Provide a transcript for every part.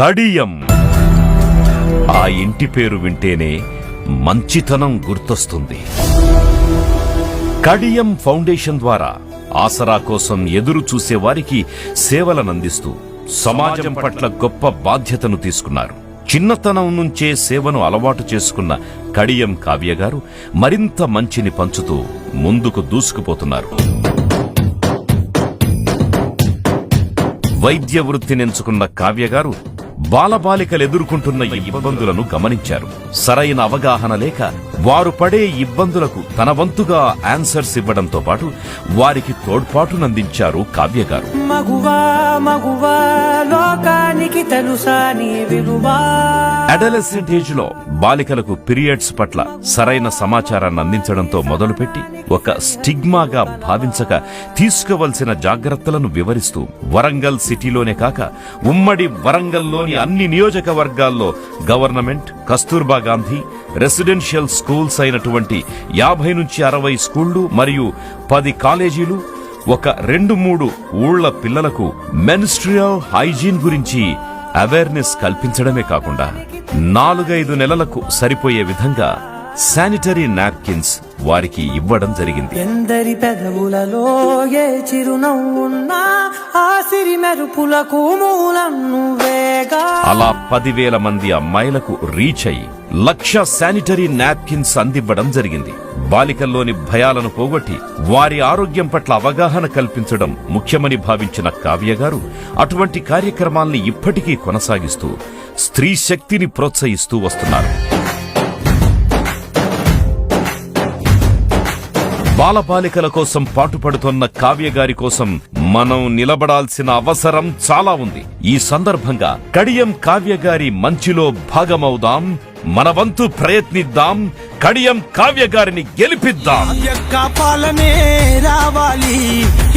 కడియం ఆ ఇంటి పేరు వింటేనే మంచితనం గుర్తొస్తుంది. కడియం ఫౌండేషన్ ద్వారా ఆసరా కోసం ఎదురు చూసే వారికి సేవలనందిస్తూ సమాజం పట్ల గొప్ప బాధ్యతను తీసుకున్నారు. చిన్నతనం నుంచే సేవను అలవాటు చేసుకున్న కడియం కావ్య గారు మరింత మంచిని పంచుతూ ముందుకు దూసుకుపోతున్నారు. వైద్య వృత్తినెంచుకున్న కావ్య గారు బాలబాలికలు ఎదుర్కొంటున్న ఈ ఇబ్బందులను గమనించారు. సరైన అవగాహన లేక వారు పడే ఇబ్బందులకు తన వంతుగా ఆన్సర్స్ ఇవ్వడంతో పాటు వారికి తోడ్పాటునందించారు కావ్య గారు. మగువా మగువా లోకానికి తెలుసా నీ విలువా అడలసెంట్ ఏజ్లో బాలికలకు పీరియడ్స్ పట్ల సరైన సమాచారాన్ని అందించడంతో మొదలుపెట్టి ఒక స్టిగ్మాగా భావించక తీసుకోవలసిన జాగ్రత్తలను వివరిస్తూ వరంగల్ సిటీలోనే కాక ఉమ్మడి వరంగల్లోని అన్ని నియోజకవర్గాల్లో government Kasturba Gandhi residential schools అయినటువంటి యాభై నుంచి అరవై స్కూళ్ళు మరియు పది కాలేజీలు ఒక రెండు మూడు ఊళ్ళ పిల్లలకు మెన్స్ట్రియల్ హైజీన్ గురించి అవేర్నెస్ కల్పించడమే కాకుండా నాలుగైదు నెలలకు సరిపోయే విధంగా శానిటరీ నాప్కిన్స్ వారికి ఇవ్వడం జరిగింది. ఎందరి పెదవులలో ఏ చిరునవ్వున్నా ఆ సిరి మెరుపులకు మూలం నువ్వేగా అలా పదివేల మంది అమ్మాయిలకు రీచ్ అయి లక్ష శానిటరీ నాప్కిన్స్ అందివ్వడం జరిగింది. బాలికల్లోని భయాలను పోగొట్టి వారి ఆరోగ్యం పట్ల అవగాహన కల్పించడం ముఖ్యమని భావించిన కావ్య గారు అటువంటి కార్యక్రమాల్ని ఇప్పటికీ కొనసాగిస్తూ స్త్రీ శక్తిని ప్రోత్సహిస్తూ వస్తున్నారు. బాలబాలికల కోసం పాటుపడుతున్న కావ్యగారి కోసం మనం నిలబడాల్సిన అవసరం చాలా ఉంది. ఈ సందర్భంగా కడియం కావ్యగారి మంచిలో భాగమవుదాం. మన వంతు ప్రయత్నిద్దాం కడియం కావ్య గారిని గెలిపిద్దాం. యొక్క పాలనే రావాలి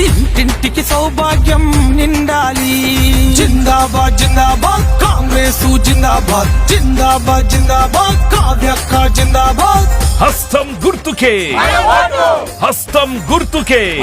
ఇంటింటికి సౌభాగ్యం నిండాలి. జిందాబాద్ జిందాబాద్ కాంగ్రెస్ జిందాబాద్ జిందాబాద్ జిందాబాద్ కావ్యక్క జిందాబాద్. హస్తం గుర్తుకే. హస్తం గుర్తుకే.